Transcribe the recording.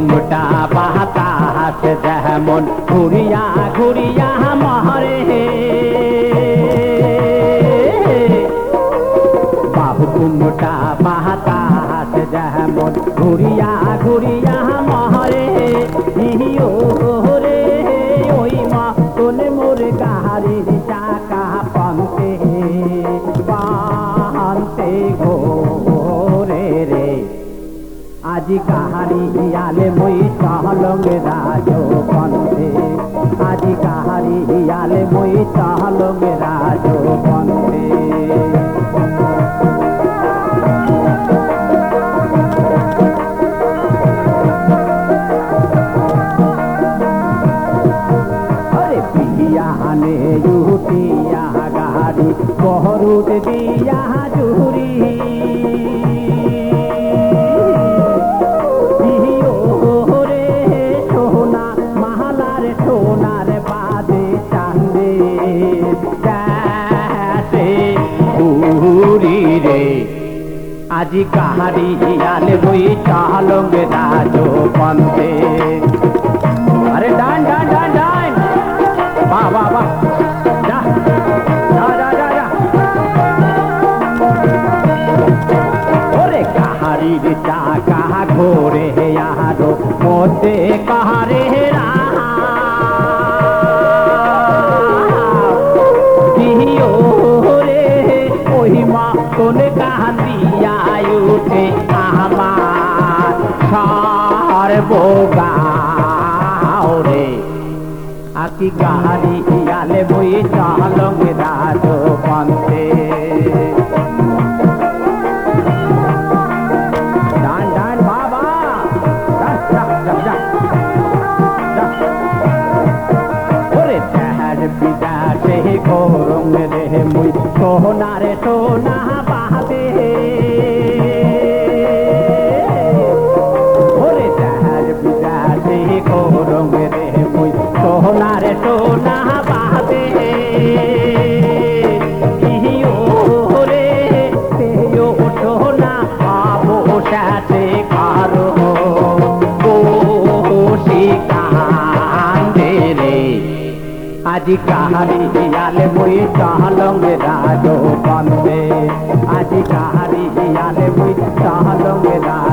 उमटा बाहता हाथ जहमन पूरी কাহারি হিয়ালে মই চহলঙ্গে রাজ পন্থে আজি কাহারি হিয়ালে মই চহলঙ্গে রাজ পন্থে পিয়ানে ইউটিয়া গাড়ি, বহরুদ দিয়া জুরি আজি কাহারি হিয়ালে বই চালঙ্গে রাজ পন্থে আরে ডান ডান ডান ডান। বাহ বাহ বাহ। কাহারির চাকা ঘোরে আরও মধ্যে কাহারে দিও রে, ওই মা উঠে আমার সর্বগাও রে আকি গাহারি ইয়ালে বই চালং রাজ পন্থে বিদাসে রে মুই সোনারে সোনা পাবে আজি কাহারি ইয়ালে মুই চাহলঙ্গে রাজো বন্দে আজি কাহারি ইয়ালে মুই চাহলঙ্গে রাজ